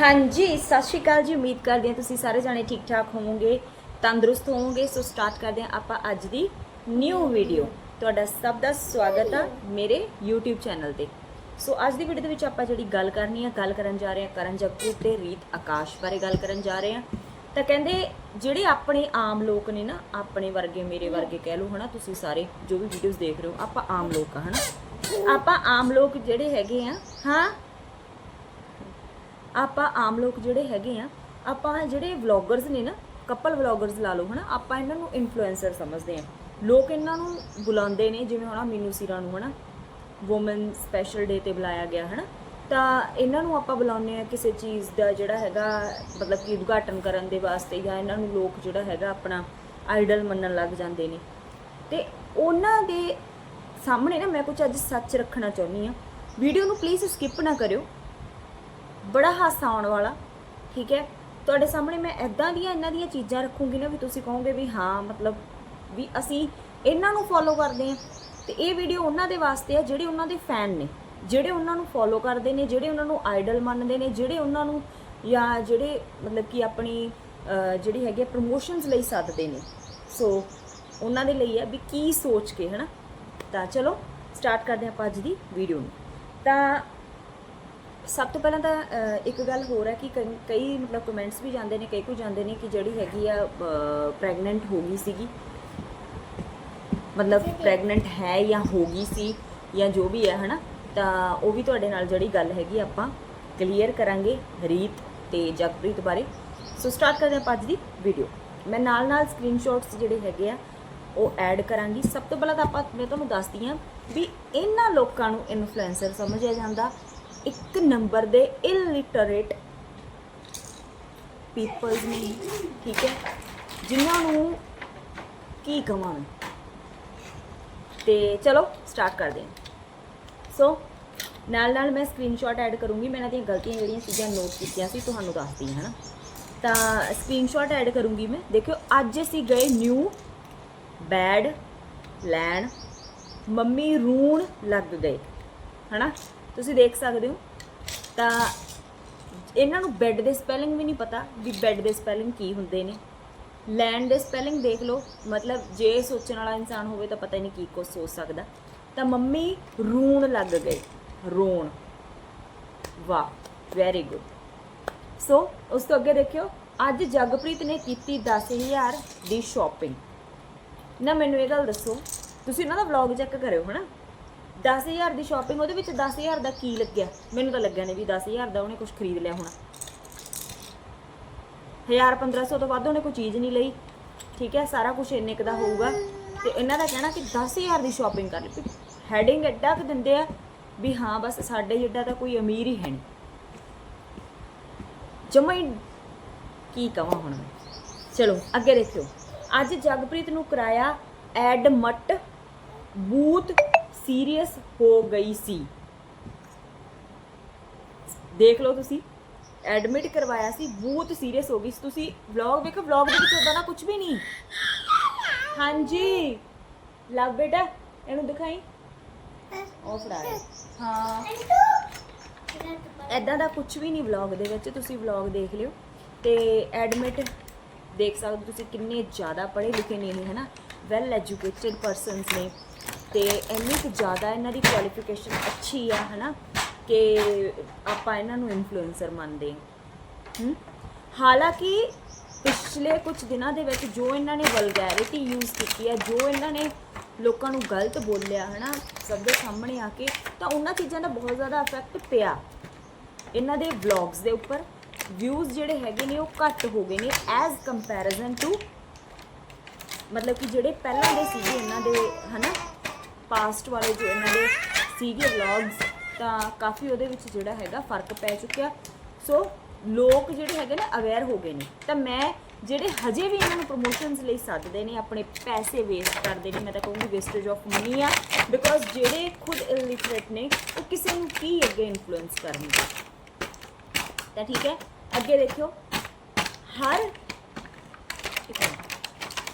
ਹਾਂਜੀ, ਸਤਿ ਸ਼੍ਰੀ ਅਕਾਲ ਜੀ, ਉਮੀਦ ਕਰਦੇ ਹਾਂ ਤੁਸੀਂ ਸਾਰੇ ਜਾਣੇ ਠੀਕ ਠਾਕ ਹੋਵੋਗੇ, ਤੰਦਰੁਸਤ ਹੋਵੋਗੇ। ਸੋ ਸਟਾਰਟ ਕਰਦੇ ਹਾਂ ਆਪਾਂ ਅੱਜ ਦੀ ਨਿਊ ਵੀਡੀਓ ਤੁਹਾਡਾ ਸਭ ਦਾ ਸਵਾਗਤ ਆ ਮੇਰੇ YouTube ਚੈਨਲ ਤੇ। ਸੋ ਅੱਜ ਦੀ ਵੀਡੀਓ ਦੇ ਵਿੱਚ ਆਪਾਂ ਜਿਹੜੀ ਗੱਲ ਕਰਨੀ ਆ, ਗੱਲ ਕਰਨ ਜਾ ਰਹੇ ਹਾਂ ਕਰਨ ਜਗਪ੍ਰੀਤ ਤੇ ਰੀਤ ਆਕਾਸ਼ ਬਾਰੇ ਗੱਲ ਕਰਨ ਜਾ ਰਹੇ ਹਾਂ। ਤਾਂ ਕਹਿੰਦੇ, ਜਿਹੜੇ ਆਪਣੇ ਆਮ ਲੋਕ ਨੇ ਨਾ, ਆਪਣੇ ਵਰਗੇ, ਮੇਰੇ ਵਰਗੇ ਕਹਿ ਲਓ, ਹਨਾ, ਤੁਸੀਂ ਸਾਰੇ ਜੋ ਵੀ ਵੀਡੀਓਜ਼ ਦੇਖ ਰਹੇ ਹੋ, ਆਪਾਂ ਆਮ ਲੋਕ ਆ, ਹਨਾ। ਆਪਾਂ ਆਮ ਲੋਕ ਜਿਹੜੇ ਹੈਗੇ ਆ, ਹਾਂ ਆਪਾਂ ਆਮ ਲੋਕ ਜਿਹੜੇ ਹੈਗੇ ਆ, ਆਪਾਂ ਜਿਹੜੇ ਵਲੌਗਰਸ ਨੇ ਨਾ ਕਪਲ ਵਲੌਗਰਸ ਲਾ ਲਓ, ਹਨਾ, ਆਪਾਂ ਇਹਨਾਂ ਨੂੰ ਇਨਫਲੂਐਂਸਰ ਸਮਝਦੇ ਆ। ਲੋਕ ਇਹਨਾਂ ਨੂੰ ਬੁਲਾਉਂਦੇ ਨੇ, ਜਿਵੇਂ ਹਣਾ ਮੀਨੂ ਸੀਰਾ ਨੂੰ, ਹਨਾ ਔਮਨ ਸਪੈਸ਼ਲ ਡੇ ਤੇ ਬੁਲਾਇਆ ਗਿਆ, ਹਨਾ, ਤਾਂ ਇਹਨਾਂ ਨੂੰ ਆਪਾਂ ਬੁਲਾਉਂਦੇ ਆ ਕਿਸੇ ਚੀਜ਼ ਦਾ ਜਿਹੜਾ ਹੈਗਾ, ਮਤਲਬ ਕਿ ਉਦਘਾਟਨ ਕਰਨ ਦੇ ਵਾਸਤੇ ਜਾਂ ਇਹਨਾਂ ਨੂੰ ਲੋਕ ਜਿਹੜਾ ਹੈਗਾ ਆਪਣਾ ਆਈਡਲ ਮੰਨਣ ਲੱਗ ਜਾਂਦੇ ਨੇ। ਤੇ ਉਹਨਾਂ ਦੇ ਸਾਹਮਣੇ ਨਾ ਮੈਂ ਕੁਝ ਅੱਜ ਸੱਚ ਰੱਖਣਾ ਚਾਹੁੰਦੀ ਆ। ਵੀਡੀਓ ਨੂੰ ਪਲੀਜ਼ ਸਕਿਪ ਨਾ ਕਰਿਓ। ਬੜਾ ਹਾਸਾ ਆਉਣ ਵਾਲਾ ਠੀਕ ਹੈ? ਤੁਹਾਡੇ ਸਾਹਮਣੇ ਮੈਂ ਐਦਾਂ ਦੀਆਂ ਇਹਨਾਂ ਦੀਆਂ ਚੀਜ਼ਾਂ ਰੱਖੂੰਗੀ ਨਾ ਵੀ ਤੁਸੀਂ ਕਹੋਗੇ ਵੀ ਹਾਂ ਮਤਲਬ ਵੀ ਅਸੀਂ ਇਹਨਾਂ ਨੂੰ ਫੋਲੋ ਕਰਦੇ ਹਾਂ ਤੇ ਇਹ ਵੀਡੀਓ ਉਹਨਾਂ ਦੇ ਵਾਸਤੇ ਆ ਜਿਹੜੇ ਉਹਨਾਂ ਦੇ ਫੈਨ ਨੇ ਜਿਹੜੇ ਉਹਨਾਂ ਨੂੰ ਫੋਲੋ ਕਰਦੇ ਨੇ ਜਿਹੜੇ ਉਹਨਾਂ ਨੂੰ ਆਈਡਲ ਮੰਨਦੇ ਨੇ ਜਿਹੜੇ ਉਹਨਾਂ ਨੂੰ ਜਾਂ ਜਿਹੜੇ ਮਤਲਬ ਕਿ ਆਪਣੀ ਅਹ, ਜਿਹੜੀ ਹੈਗੀ ਪ੍ਰੋਮੋਸ਼ਨਸ ਲਈ ਸੱਦਦੇ ਨੇ। ਸੋ ਉਹਨਾਂ ਦੇ ਲਈ ਆ ਵੀ ਕੀ ਸੋਚ ਕੇ ਹਨਾ? ਤਾਂ ਚਲੋ ਸਟਾਰਟ ਕਰਦੇ ਹਾਂ ਆਪਾਂ ਅੱਜ ਦੀ ਵੀਡੀਓ ਨੂੰ। ਤਾਂ ਸਭ ਤੋਂ ਪਹਿਲਾਂ ਤਾਂ ਅਹ, ਇੱਕ ਗੱਲ ਹੋਰ ਹੈ ਕਿ ਕਈ- ਕਈ ਮਤਲਬ ਕਮੈਂਟਸ ਵੀ ਜਾਂਦੇ ਨੇ ਕਈ ਕੁ ਜਾਂਦੇ ਨੇ ਕਿ ਜਿਹੜੀ ਹੈਗੀ ਆ ਪ੍ਰੈਗਨੈਂਟ ਹੋ ਗਈ ਸੀਗੀ। ਮਤਲਬ ਪ੍ਰੈਗਨੈਂਟ ਹੈ ਜਾਂ ਹੋ ਗਈ ਸੀ ਜਾਂ ਜੋ ਵੀ ਹੈ ਹਨਾ? ਤਾਂ ਉਹ ਵੀ ਤੁਹਾਡੇ ਨਾਲ ਜਿਹੜੀ ਗੱਲ ਹੈਗੀ ਆਪਾਂ ਕਲੀਅਰ ਕਰਾਂਗੇ ਰੀਤ ਤੇ ਜਗਪ੍ਰੀਤ ਬਾਰੇ। ਸੋ ਸਟਾਰਟ ਕਰਦੇ ਹਾਂ ਆਪਾਂ ਅੱਜ ਦੀ ਵੀਡੀਓ ਮੈਂ ਨਾਲ ਨਾਲ ਸਕਰੀਨਸ਼ਾਟਸ ਜਿਹੜੇ ਹੈਗੇ ਆ ਉਹ ਐਡ ਕਰਾਂਗੀ। ਸਭ ਤੋਂ ਪਹਿਲਾਂ ਤਾਂ ਆਪਾਂ ਮੈਂ ਤੁਹਾਨੂੰ ਦੱਸਦੀ ਹਾਂ ਵੀ ਇਹਨਾਂ ਲੋਕਾਂ ਨੂੰ ਇਨਫਲੂਐਂਸਰ ਸਮਝਿਆ ਜਾਂਦਾ ਇੱਕ ਨੰਬਰ ਦੇ ਇਲਿਟਰੇਟ ਪੀਪਲਸ ਨੇ, ਠੀਕ ਹੈ, ਜਿਨ੍ਹਾਂ ਨੂੰ ਕੀ ਕਵਾਂ ਮੈਂ? ਤੇ ਚਲੋ ਸਟਾਰਟ ਕਰਦੇ ਹਾਂ। ਸੋ ਨਾਲ ਨਾਲ ਮੈਂ ਸਕਰੀਨਸ਼ਾਟ ਐਡ ਕਰੂੰਗੀ, ਮੈਂ ਇਹਨਾਂ ਦੀਆਂ ਗਲਤੀਆਂ ਜਿਹੜੀਆਂ ਸੀਗੀਆਂ ਨੋਟ ਕੀਤੀਆਂ ਸੀ, ਤੁਹਾਨੂੰ ਦੱਸਦੀ ਹਾਂ, ਹਨਾ? ਤਾਂ ਸਕਰੀਨਸ਼ਾਟ ਐਡ ਕਰੂੰਗੀ ਮੈਂ। ਦੇਖਿਓ, ਅੱਜ ਅਸੀਂ ਗਏ ਨਿਊ ਬੈਡ ਲੈਣ ਮੰਮੀ ਰੂਣ ਲੱਗ ਗਏ, ਹਨਾ? ਤੁਸੀਂ ਦੇਖ ਸਕਦੇ ਹੋ। ਤਾਂ ਇਹਨਾਂ ਨੂੰ ਬੈੱਡ ਦੇ ਸਪੈਲਿੰਗ ਵੀ ਨਹੀਂ ਪਤਾ ਵੀ ਬੈੱਡ ਦੇ ਸਪੈਲਿੰਗ ਕੀ ਹੁੰਦੇ ਨੇ। ਲੈਂਡ ਦੇ ਸਪੈਲਿੰਗ ਦੇਖ ਲਓ, ਮਤਲਬ ਜੇ ਸੋਚਣ ਵਾਲਾ ਇਨਸਾਨ ਹੋਵੇ ਤਾਂ ਪਤਾ ਹੀ ਨਹੀਂ ਕੀ ਕੁਝ ਸੋਚ ਸਕਦਾ। ਤਾਂ ਮੰਮੀ ਰੂਣ ਲੱਗ ਗਏ। ਰੋਣ। ਵਾਹ ਵੈਰੀ ਗੁੱਡ ਸੋ ਉਸ ਤੋਂ ਅੱਗੇ ਦੇਖਿਓ, ਅੱਜ ਜਗਪ੍ਰੀਤ ਨੇ ਕੀਤੀ 10000 ਦੀ ਸ਼ਾਪਿੰਗ ਨਾ ਮੈਨੂੰ ਇਹ ਗੱਲ ਦੱਸੋ, ਤੁਸੀਂ ਉਹਨਾਂ ਦਾ ਵਲੌਗ ਚੈੱਕ ਕਰਿਓ, ਹਨਾ? 10000 ਦੀ ਸ਼ਾਪਿੰਗ ਉਹਦੇ ਵਿੱਚ 10000 ਦਾ ਕੀ ਲੱਗਿਆ? ਮੈਨੂੰ ਤਾਂ ਲੱਗਿਆ ਨਹੀਂ ਵੀ 10000 ਦਾ ਉਹਨੇ ਕੁਝ ਖਰੀਦ ਲਿਆ ਹੋਣਾ। 1000 1500 ਤੋਂ ਵੱਧ ਉਹਨੇ ਕੋਈ ਚੀਜ਼ ਨਹੀਂ ਲਈ। ਠੀਕ ਹੈ, ਸਾਰਾ ਕੁਝ ਇੰਨੇ ਕੁ ਦਾ ਹੋਊਗਾ। ਤੇ ਇਹਨਾਂ ਦਾ ਕਹਿਣਾ ਕਿ 10000 ਦੀ ਸ਼ਾਪਿੰਗ ਕਰ ਲਈ ਹੈਡਿੰਗ ਐਡਾ ਕਿ ਦਿੰਦੇ ਆ ਵੀ ਹਾਂ, ਬਸ ਸਾਡੇ ਜਿੱਡਾ ਤਾਂ ਕੋਈ ਅਮੀਰ ਹੀ ਹੈ ਨਹੀਂ ਜਮਾ ਹੀ ਕੀ ਕਹਾਂ ਹੁਣ ਮੈਂ। ਚਲੋ, ਅੱਗੇ ਦੇਖਿਓ। ਅੱਜ ਜਗਪ੍ਰੀਤ ਨੂੰ ਕਰਾਇਆ ਐਡਮਟ ਬੂਤ ਸੀਰੀਅਸ ਹੋ ਗਈ ਸੀ। ਦੇਖ ਲਓ ਤੁਸੀਂ। ਐਡਮਿਟ ਕਰਵਾਇਆ ਸੀ, ਬਹੁਤ ਸੀਰੀਅਸ ਹੋ ਗਈ ਸੀ। ਤੁਸੀਂ ਵਲੌਗ ਵੇਖੋ ਵਲੌਗ ਦੇ ਵਿੱਚ ਉਦਾਂ ਦਾ ਕੁਝ ਵੀ ਨਹੀਂ। ਹਾਂਜੀ। ਲਵ ਬੇਟਾ, ਇਹਨੂੰ ਦਿਖਾਈ। ਉਹ ਫੜਾ ਹਾਂ। ਐਦਾਂ ਦਾ ਕੁਝ ਵੀ ਨਹੀਂ ਵਲੌਗ ਦੇ ਵਿੱਚ। ਤੁਸੀਂ ਵਲੌਗ ਦੇਖ ਲਿਓ। ਤੇ ਐਡਮਿਟ ਦੇਖ ਸਕਦੇ ਹੋ ਤੁਸੀਂ ਕਿੰਨੇ ਜ਼ਿਆਦਾ ਪੜ੍ਹੇ ਲਿਖੇ ਨੇ ਇਹ ਨਾ ਵੈਲ ਐਜੂਕੇਟਿਡ ਪਰਸਨਸ ਨੇ। ਤੇ ਇੰਨੀ ਕੁ ਜ਼ਿਆਦਾ ਇਹਨਾਂ ਦੀ ਕੁਆਲੀਫਿਕੇਸ਼ਨ ਅੱਛੀ ਆ, ਹਨਾ, ਕਿ ਆਪਾਂ ਇਹਨਾਂ ਨੂੰ ਇਨਫਲੂਐਂਸਰ ਮੰਨਦੇ ਹਾਂ। ਹਾਲਾਂਕਿ ਪਿਛਲੇ ਕੁਝ ਦਿਨਾਂ ਦੇ ਵਿੱਚ ਜੋ ਇਹਨਾਂ ਨੇ ਵਲਗੈਰਿਟੀ ਯੂਜ਼ ਕੀਤੀ ਹੈ ਜੋ ਇਹਨਾਂ ਨੇ ਲੋਕਾਂ ਨੂੰ ਗਲਤ ਬੋਲਿਆ, ਹਨਾ, ਸਭ ਦੇ ਸਾਹਮਣੇ ਆ ਕੇ, ਤਾਂ ਉਹਨਾਂ ਚੀਜ਼ਾਂ ਦਾ ਬਹੁਤ ਜ਼ਿਆਦਾ ਇਫੈਕਟ ਪਿਆ। ਇਹਨਾਂ ਦੇ ਵਲੌਗਸ ਦੇ ਉੱਪਰ ਵਿਊਜ਼ ਜਿਹੜੇ ਹੈਗੇ ਨੇ, ਉਹ ਘੱਟ ਹੋ ਗਏ ਨੇ ਐਜ਼ ਕੰਪੈਰੀਜ਼ਨ ਟੂ ਮਤਲਬ ਕਿ ਜਿਹੜੇ ਪਹਿਲਾਂ ਦੇ ਸੀਗੇ ਇਹਨਾਂ ਦੇ, ਹਨਾ ਪਾਸਟ ਵਾਲੇ ਜੋ ਇਹਨਾਂ ਦੇ ਸੀਗੇ ਵਲੌਗਸ ਤਾਂ ਕਾਫੀ ਉਹਦੇ ਵਿੱਚ ਜਿਹੜਾ ਹੈਗਾ ਫ਼ਰਕ ਪੈ ਚੁੱਕਿਆ। ਸੋ ਲੋਕ ਜਿਹੜੇ ਹੈਗੇ ਨਾ ਅਵੇਅਰ ਹੋ ਗਏ ਨੇ। ਤਾਂ ਮੈਂ ਜਿਹੜੇ ਹਜੇ ਵੀ ਇਹਨਾਂ ਨੂੰ ਪ੍ਰੋਮੋਸ਼ਨਸ ਲਈ ਸੱਦਦੇ ਨੇ, ਆਪਣੇ ਪੈਸੇ ਵੇਸਟ ਕਰਦੇ ਨੇ, ਮੈਂ ਤਾਂ ਕਹੂੰਗੀ ਵੇਸਟੇਜ ਆਫ ਮਨੀ ਆ ਬਿਕੋਜ਼ ਜਿਹੜੇ ਖੁਦ ਇਲਿਟਰੇਟ ਨੇ, ਉਹ ਕਿਸੇ ਨੂੰ ਕੀ ਅੱਗੇ ਇਨਫਲੂਐਂਸ ਕਰਨਗੇ? ਤਾਂ ਠੀਕ ਹੈ, ਅੱਗੇ ਦੇਖਿਓ, ਹਰ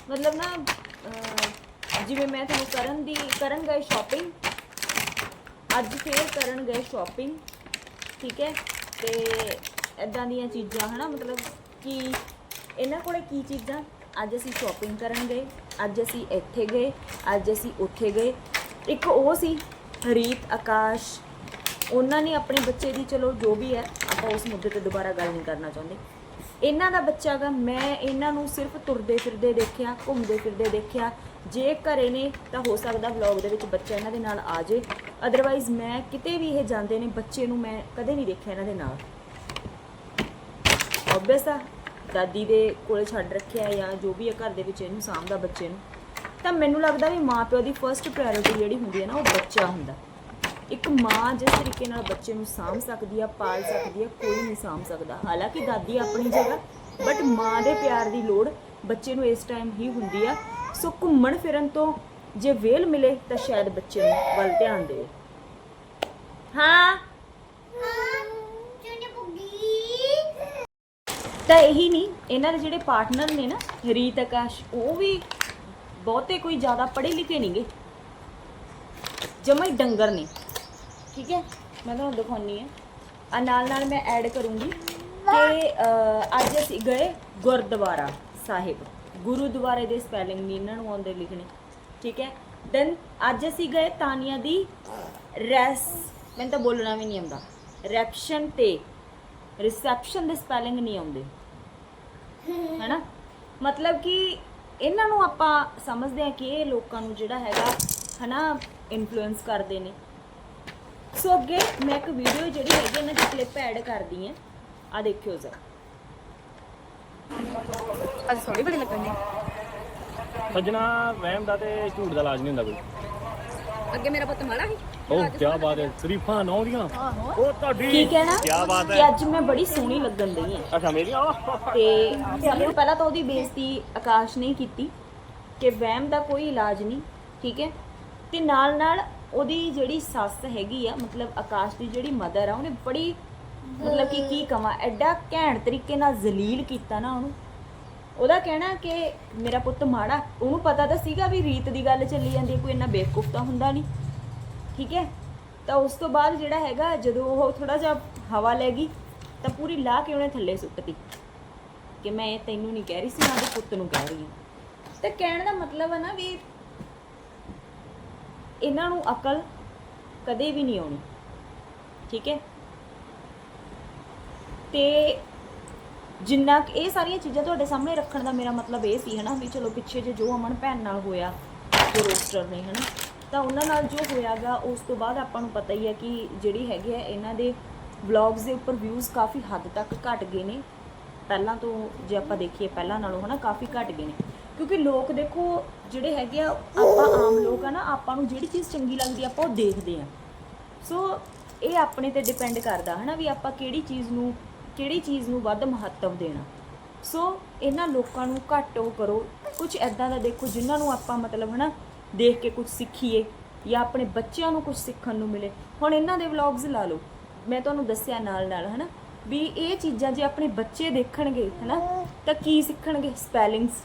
ਮਤਲਬ ਨਾ ਜਿਵੇਂ ਮੈਂ ਤੁਹਾਨੂੰ ਕਰਨ ਦੀ, ਕਰਨ ਗਏ ਸ਼ਾਪਿੰਗ ਅੱਜ ਫੇਰ ਕਰਨ ਗਏ ਸ਼ਾਪਿੰਗ ਠੀਕ ਹੈ? ਤੇ ਐਦਾਂ ਦੀਆਂ ਚੀਜ਼ਾਂ, ਹਨਾ? ਮਤਲਬ ਕਿ ਇਹਨਾਂ ਕੋਲੇ ਕੀ ਚੀਜ਼ਾਂ? ਅੱਜ ਅਸੀਂ ਸ਼ਾਪਿੰਗ ਕਰਨ ਗਏ, ਅੱਜ ਅਸੀਂ ਇੱਥੇ ਗਏ, ਅੱਜ ਅਸੀਂ ਉੱਥੇ ਗਏ। ਇੱਕ ਉਹ ਸੀ, ਰੀਤ, ਆਕਾਸ਼। ਉਹਨਾਂ ਨੇ ਆਪਣੇ ਬੱਚੇ ਦੀ, ਚਲੋ, ਜੋ ਵੀ ਹੈ, ਆਪਾਂ ਉਸ ਮੁੱਦੇ ਤੇ ਦੁਬਾਰਾ ਗੱਲ ਨਹੀਂ ਕਰਨਾ ਚਾਹੁੰਦੇ। ਇਹਨਾਂ ਦਾ ਬੱਚਾ ਗਾ, ਮੈਂ ਇਹਨਾਂ ਨੂੰ ਸਿਰਫ ਤੁਰਦੇ ਫਿਰਦੇ ਦੇਖਿਆ ਘੁੰਮਦੇ ਫਿਰਦੇ ਦੇਖਿਆ ਜੇ ਘਰੇ ਨੇ ਤਾਂ ਹੋ ਸਕਦਾ ਵਲੌਗ ਦੇ ਵਿੱਚ ਬੱਚਾ ਇਹਨਾਂ ਦੇ ਨਾਲ ਆ ਜੇ। ਅਦਰਵਾਈਜ਼ ਮੈਂ ਕਿਤੇ ਵੀ ਇਹ ਜਾਂਦੇ ਨੇ, ਬੱਚੇ ਨੂੰ ਮੈਂ ਕਦੇ ਨਹੀਂ ਦੇਖਿਆ ਇਹਨਾਂ ਦੇ ਨਾਲ। ਆਬਵੀਅਸ ਆ, ਦਾਦੀ ਦੇ ਕੋਲੇ ਛੱਡ ਰੱਖਿਆ ਜਾਂ ਜੋ ਵੀ ਹੈ ਘਰ ਦੇ ਵਿੱਚ ਇਹਨੂੰ ਸਾਂਭਦਾ ਬੱਚੇ ਨੂੰ। ਤਾਂ ਮੈਨੂੰ ਲੱਗਦਾ ਵੀ ਮਾਪਿਓ ਦੀ ਫਰਸਟ ਪ੍ਰਾਇੋਰਟੀ ਜਿਹੜੀ ਹੁੰਦੀ ਹੈ ਨਾ, ਉਹ ਬੱਚਾ ਹੁੰਦਾ। ਇੱਕ ਮਾਂ ਜਿਸ ਤਰੀਕੇ ਨਾਲ ਬੱਚੇ ਨੂੰ ਸਾਂਭ ਸਕਦੀ ਆ, ਪਾਲ ਸਕਦੀ ਆ, ਕੋਈ ਨਹੀਂ ਸਾਂਭ ਸਕਦਾ। ਹਾਲਾਂਕਿ ਦਾਦੀ ਆਪਣੀ ਜਗ੍ਹਾ ਬਟ ਮਾਂ ਦੇ ਪਿਆਰ ਦੀ ਲੋੜ ਬੱਚੇ ਨੂੰ ਇਸ ਟਾਈਮ ਹੀ ਹੁੰਦੀ ਆ। ਸੋ ਘੁੰਮਣ ਫਿਰਨ ਤੋਂ ਜੇ ਵੇਲ ਮਿਲੇ ਤਾਂ ਸ਼ਾਇਦ ਬੱਚੇ ਨੂੰ ਵੱਲ ਧਿਆਨ ਦੇਵੇ। ਹਾਂ। ਤਾਂ ਇਹੀ ਨਹੀਂ ਇਹਨਾਂ ਦੇ ਜਿਹੜੇ ਪਾਰਟਨਰ ਨੇ ਨਾ ਰੀਤ ਆਕਾਸ਼ ਉਹ ਵੀ ਬਹੁਤੇ ਕੋਈ ਜ਼ਿਆਦਾ ਪੜ੍ਹੇ ਲਿਖੇ ਨਹੀਂਗੇ ਜਮਾ ਹੀ ਡੰਗਰ ਨੇ। ਠੀਕ ਹੈ? ਮੈਂ ਤੁਹਾਨੂੰ ਦਿਖਾਉਣੀ ਹੈ। ਆ ਨਾਲ ਨਾਲ ਮੈਂ ਐਡ ਕਰੂੰਗੀ ਕਿ ਅੱਜ ਅਸੀਂ ਗਏ ਗੁਰਦੁਆਰਾ ਸਾਹਿਬ। ਗੁਰਦੁਆਰੇ ਦੇ ਸਪੈਲਿੰਗ ਨਹੀਂ, ਇਹਨਾਂ ਨੂੰ ਆਉਂਦੇ ਲਿਖਣੇ। ਠੀਕ ਹੈ? ਦੈਨ ਅੱਜ ਅਸੀਂ ਗਏ ਤਾਨੀਆ ਦੀ ਰੈਸ ਮੈਨੂੰ ਤਾਂ ਬੋਲਣਾ ਵੀ ਨਹੀਂ ਆਉਂਦਾ। ਰੈਪਸ਼ਨ ਤੇ। ਰਿਸੈਪਸ਼ਨ ਦੇ ਸਪੈਲਿੰਗ ਨਹੀਂ ਆਉਂਦੇ। ਹੈਨਾ? ਮਤਲਬ ਕਿ ਇਹਨਾਂ ਨੂੰ ਆਪਾਂ ਸਮਝਦੇ ਹਾਂ ਕਿ ਇਹ ਲੋਕਾਂ ਨੂੰ ਜਿਹੜਾ ਹੈਗਾ, ਹਨਾ ਇਨਫਲੂਐਂਸ ਕਰਦੇ ਨੇ। ਸੋ ਅੱਗੇ ਮੈਂ ਇੱਕ ਵੀਡੀਓ ਜਿਹੜੀ ਹੈਗੀ ਇਹਨਾਂ ਦੀ ਕਲਿੱਪ ਐਡ ਕਰਦੀ ਹਾਂ। ਆ ਦੇਖਿਓ ਜ਼ਰਾ। ਅੱਜ ਸੋਹਣੀ ਬੜੀ ਲੱਗਣੀ ਸੱਜਣਾ ਵਹਿਮ ਦਾ ਤੇ ਝੂਠ ਦਾ ਇਲਾਜ ਨਹੀਂ ਹੁੰਦਾ ਕੋਈ। ਅੱਗੇ ਮੇਰਾ ਪੁੱਤ ਮਾੜਾ ਸੀ। ਉਹ ਕੀ ਬਾਤ ਹੈ ਸ਼ਰੀਫਾਂ ਨੌ ਦੀਆਂ। ਉਹ ਤੁਹਾਡੀ ਠੀਕ ਹੈ ਨਾ ਕੀ ਬਾਤ ਕਿ ਹੈ ਅੱਜ ਮੈਂ ਬੜੀ ਸੋਹਣੀ ਲੱਗਣ ਦਈ ਹਾਂ। ਅੱਛਾ ਮੇਰੀਆਂ ਤੇ ਸਭ ਤੋਂ ਪਹਿਲਾਂ ਤਾਂ ਉਹਦੀ ਬੇਇੱਜ਼ਤੀ ਆਕਾਸ਼ ਨੇ ਕੀਤੀ ਕਿ ਵਹਿਮ ਦਾ ਕੋਈ ਇਲਾਜ ਨਹੀਂ ਠੀਕ ਹੈ? ਤੇ ਨਾਲ ਨਾਲ ਉਹਦੀ ਜਿਹੜੀ ਸੱਸ ਹੈਗੀ ਆ ਮਤਲਬ ਆਕਾਸ਼ ਦੀ ਜਿਹੜੀ ਮਦਰ ਆ ਉਹਨੇ ਬੜੀ ਮਤਲਬ ਕਿ ਕੀ ਕਵਾਂ ਐਡਾ ਘੈਂਟ ਤਰੀਕੇ ਨਾਲ ਜ਼ਲੀਲ ਕੀਤਾ ਨਾ ਉਹਨੂੰ। ਉਹਦਾ ਕਹਿਣਾ ਕਿ ਮੇਰਾ ਪੁੱਤ ਮਾੜਾ ਉਹਨੂੰ ਪਤਾ ਤਾਂ ਸੀਗਾ ਵੀ ਰੀਤ ਦੀ ਗੱਲ ਚੱਲੀ ਜਾਂਦੀ ਹੈ, ਕੋਈ ਇੰਨਾ ਬੇਵਕੂਫ ਤਾਂ ਹੁੰਦਾ ਨਹੀਂ। ਠੀਕ ਹੈ? ਤਾਂ ਉਸ ਤੋਂ ਬਾਅਦ ਜਿਹੜਾ ਹੈਗਾ ਜਦੋਂ ਉਹ ਥੋੜਾ ਜਿਹਾ ਹਵਾ ਲੈ ਗਈ ਤਾਂ ਪੂਰੀ ਲਾਹ ਕੇ ਉਹਨੇ ਥੱਲੇ ਸੁੱਟਤੀ ਕਿ ਮੈਂ ਇਹ ਤੈਨੂੰ ਨਹੀਂ ਕਹਿ ਰਹੀ ਸੀ ਮੈਂ ਆਪਣੇ ਪੁੱਤ ਨੂੰ ਕਹਿ ਰਹੀ ਹਾਂ। ਤੇ ਕਹਿਣ ਦਾ ਮਤਲਬ ਹੈ ਨਾ ਵੀ ਇਹਨਾਂ ਨੂੰ ਅਕਲ ਕਦੇ ਵੀ ਨਹੀਂ ਆਉਣੀ। ਠੀਕ ਹੈ? ਤੇ ਜਿੰਨਾ ਕੁ ਇਹ ਸਾਰੀਆਂ ਚੀਜ਼ਾਂ ਤੁਹਾਡੇ ਸਾਹਮਣੇ ਰੱਖਣ ਦਾ ਮੇਰਾ ਮਤਲਬ ਇਹ ਸੀ ਹਨਾ ਵੀ ਚਲੋ ਪਿੱਛੇ ਜੇ ਜੋ ਅਮਨ ਭੈਣ ਨਾਲ ਹੋਇਆ ਜੋ ਰੋਸਟਰ ਨੇ ਹਨਾ ਤਾਂ ਉਹਨਾਂ ਨਾਲ ਜੋ ਹੋਇਆਗਾ ਉਸ ਤੋਂ ਬਾਅਦ ਆਪਾਂ ਨੂੰ ਪਤਾ ਹੀ ਹੈ ਕਿ ਜਿਹੜੀ ਹੈਗੇ ਆ ਇਹਨਾਂ ਦੇ ਵਲੌਗਸ ਦੇ ਉੱਪਰ ਵਿਊਜ਼ ਕਾਫੀ ਹੱਦ ਤੱਕ ਘਟ ਗਏ ਨੇ। ਪਹਿਲਾਂ ਤੋਂ ਜੇ ਆਪਾਂ ਦੇਖੀਏ ਪਹਿਲਾਂ ਨਾਲੋਂ ਹਨਾ ਕਾਫੀ ਘਟ ਗਏ ਨੇ। ਕਿਉਂਕਿ ਲੋਕ ਦੇਖੋ ਜਿਹੜੇ ਹੈਗੇ ਆ ਆਪਾਂ ਆਮ ਲੋਕ ਆ ਨਾ ਆਪਾਂ ਨੂੰ ਜਿਹੜੀ ਚੀਜ਼ ਚੰਗੀ ਲੱਗਦੀ ਆ, ਆਪਾਂ ਉਹ ਦੇਖਦੇ ਆ। ਸੋ ਇਹ ਆਪਣੇ ਤੇ ਡਿਪੈਂਡ ਕਰਦਾ ਹਨਾ ਵੀ ਆਪਾਂ ਕਿਹੜੀ ਚੀਜ਼ ਨੂੰ ਕਿਹੜੀ ਚੀਜ਼ ਨੂੰ ਵੱਧ ਮਹੱਤਵ ਦੇਣਾ। ਸੋ ਇਹਨਾਂ ਲੋਕਾਂ ਨੂੰ ਘੱਟ ਉਹ ਕਰੋ। ਕੁਝ ਐਦਾਂ ਦਾ ਦੇਖੋ ਜਿਨ੍ਹਾਂ ਨੂੰ ਆਪਾਂ ਮਤਲਬ ਹਨਾ ਦੇਖ ਕੇ ਕੁਝ ਸਿੱਖੀਏ ਜਾਂ ਆਪਣੇ ਬੱਚਿਆਂ ਨੂੰ ਕੁਝ ਸਿੱਖਣ ਨੂੰ ਮਿਲੇ। ਹੁਣ ਇਹਨਾਂ ਦੇ ਵਲੌਗਸ ਲਾ ਲਓ। ਮੈਂ ਤੁਹਾਨੂੰ ਦੱਸਿਆ ਨਾਲ ਨਾਲ ਹਨਾ ਵੀ ਇਹ ਚੀਜ਼ਾਂ ਜੇ ਆਪਣੇ ਬੱਚੇ ਦੇਖਣਗੇ ਹਨਾ ਤਾਂ ਕੀ ਸਿੱਖਣਗੇ ਸਪੈਲਿੰਗਸ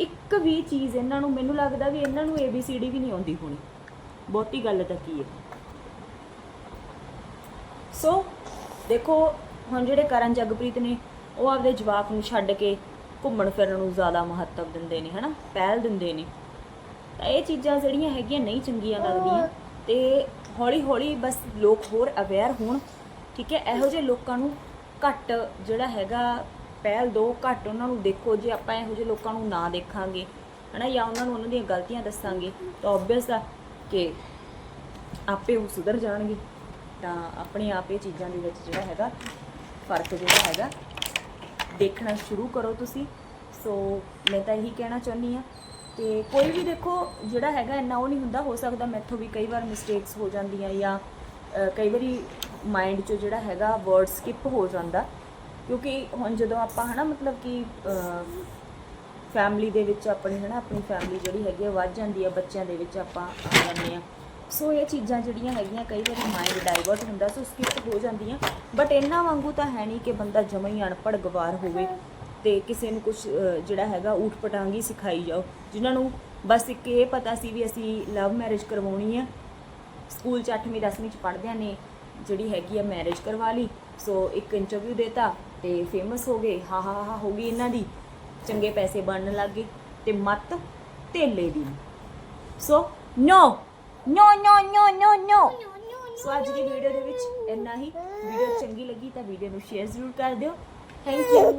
ਇੱਕ ਵੀ ਚੀਜ਼ ਇਹਨਾਂ ਨੂੰ ਮੈਨੂੰ ਲੱਗਦਾ ਵੀ ਇਹਨਾਂ ਨੂੰ ABCD ਵੀ ਨਹੀਂ ਆਉਂਦੀ ਹੋਣੀ। ਬਹੁਤੀ ਗੱਲ ਤਾਂ ਕੀ ਹੈ। ਸੋ ਦੇਖੋ ਹੁਣ ਜਿਹੜੇ ਕਰਨ ਜਗਪ੍ਰੀਤ ਨੇ, ਉਹ ਆਪਦੇ ਜਵਾਕ ਨੂੰ ਛੱਡ ਕੇ ਘੁੰਮਣ ਫਿਰਨ ਨੂੰ ਜ਼ਿਆਦਾ ਮਹੱਤਵ ਦਿੰਦੇ ਨੇ, ਹਨਾ? ਪਹਿਲ ਦਿੰਦੇ ਨੇ। ਤਾਂ ਇਹ ਚੀਜ਼ਾਂ ਜਿਹੜੀਆਂ ਹੈਗੀਆਂ ਨਹੀਂ ਚੰਗੀਆਂ ਲੱਗਦੀਆਂ ਤੇ ਹੌਲੀ ਹੌਲੀ ਬਸ ਲੋਕ ਹੋਰ ਅਵੇਅਰ ਹੋਣ, ਠੀਕ ਹੈ? ਇਹੋ ਜਿਹੇ ਲੋਕਾਂ ਨੂੰ ਘੱਟ ਜਿਹੜਾ ਹੈਗਾ ਪਹਿਲ ਦੋ, ਘੱਟ ਉਹਨਾਂ ਨੂੰ ਦੇਖੋ, ਜੇ ਆਪਾਂ ਇਹੋ ਜਿਹੇ ਲੋਕਾਂ ਨੂੰ ਨਾ ਦੇਖਾਂਗੇ, ਹਨਾ, ਜਾਂ ਉਹਨਾਂ ਨੂੰ ਉਹਨਾਂ ਦੀਆਂ ਗਲਤੀਆਂ ਦੱਸਾਂਗੇ, ਤਾਂ ਆਬਵੀਅਸ ਆ ਕਿ ਆਪੇ ਉਹ ਸੁਧਰ ਜਾਣਗੇ। ਤਾਂ ਆਪਣੇ ਆਪ ਇਹ ਚੀਜ਼ਾਂ ਦੇ ਵਿੱਚ ਜਿਹੜਾ ਹੈਗਾ ਫ਼ਰਕ ਜਿਹੜਾ ਹੈਗਾ, ਦੇਖਣਾ ਸ਼ੁਰੂ ਕਰੋ ਤੁਸੀਂ। ਸੋ ਮੈਂ ਤਾਂ ਇਹੀ ਕਹਿਣਾ ਚਾਹੁੰਦੀ ਆ ਤੇ ਕੋਈ ਵੀ ਦੇਖੋ, ਜਿਹੜਾ ਹੈਗਾ ਇੰਨਾ ਉਹ ਨਹੀਂ ਹੁੰਦਾ, ਹੋ ਸਕਦਾ ਮੈਥੋਂ ਵੀ ਕਈ ਵਾਰ ਮਿਸਟੇਕਸ ਹੋ ਜਾਂਦੀਆਂ ਜਾਂ ਕਈ ਵਾਰੀ ਮਾਈਂਡ 'ਚੋਂ ਜਿਹੜਾ ਹੈਗਾ ਵਰਡ ਸਕਿਪ ਹੋ ਜਾਂਦਾ। ਕਿਉਂਕਿ ਹੁਣ ਜਦੋਂ ਆਪਾਂ ਹਨਾ, ਮਤਲਬ ਕਿ ਫੈਮਿਲੀ ਦੇ ਵਿੱਚ ਆਪਣੀ ਹਨਾ, ਆਪਣੀ ਫੈਮਿਲੀ ਜਿਹੜੀ ਹੈਗੀ ਆ, ਵੱਧ ਜਾਂਦੀ ਆ, ਬੱਚਿਆਂ ਦੇ ਵਿੱਚ ਆਪਾਂ ਆ ਜਾਂਦੇ ਆ। ਸੋ ਇਹ ਚੀਜ਼ਾਂ ਜਿਹੜੀਆਂ ਹੈਗੀਆਂ, ਕਈ ਵਾਰੀ ਮਾਈਂਡ ਡਾਈਵਰਟ ਹੁੰਦਾ, ਸੋ ਸਕਿਪ ਹੋ ਜਾਂਦੀਆਂ। ਬਟ ਇਹਨਾਂ ਵਾਂਗੂ ਤਾਂ ਹੈ ਨਹੀਂ ਕਿ ਬੰਦਾ ਜਮਾਂ ਹੀ ਅਨਪੜ੍ਹ ਗਵਾਰ ਹੋਵੇ ਤੇ ਕਿਸੇ ਨੂੰ ਕੁਝ ਜਿਹੜਾ ਹੈਗਾ ਊਠ ਪਟਾਂਗੀ ਸਿਖਾਈ ਜਾਓ। ਜਿਨ੍ਹਾਂ ਨੂੰ ਬਸ ਇੱਕ ਇਹ ਪਤਾ ਸੀ ਵੀ ਅਸੀਂ ਲਵ ਮੈਰਿਜ ਕਰਵਾਉਣੀ ਆ। ਸਕੂਲ 'ਚ 8ਵੀਂ 10ਵੀਂ 'ਚ ਪੜ੍ਹਦਿਆਂ ਨੇ ਜਿਹੜੀ ਹੈਗੀ ਆ ਮੈਰਿਜ ਕਰਵਾ ਲਈ। ਸੋ ਇੱਕ ਇੰਟਰਵਿਊ ਦੇਤਾ ਤੇ ਫੇਮਸ ਹੋ ਗਏ, ਹਾ ਹਾ ਹਾ, ਹੋ ਗਈ ਇਹਨਾਂ ਦੀ। ਚੰਗੇ ਪੈਸੇ ਬਣਨ ਲੱਗ ਗਏ ਤੇ ਮਤ ਧੇਲੇ ਦੀ। ਸੋ ਨੋ ਨੋ ਨੋ ਨੋ ਨੋ ਨੋ। ਸੋ ਅੱਜ ਦੀ ਵੀਡੀਓ ਦੇ ਵਿੱਚ ਇੰਨਾ ਹੀ। ਵੀਡੀਓ ਚੰਗੀ ਲੱਗੀ ਤਾਂ ਵੀਡੀਓ ਨੂੰ ਸ਼ੇਅਰ ਜ਼ਰੂਰ ਕਰ ਦਿਓ। Thank you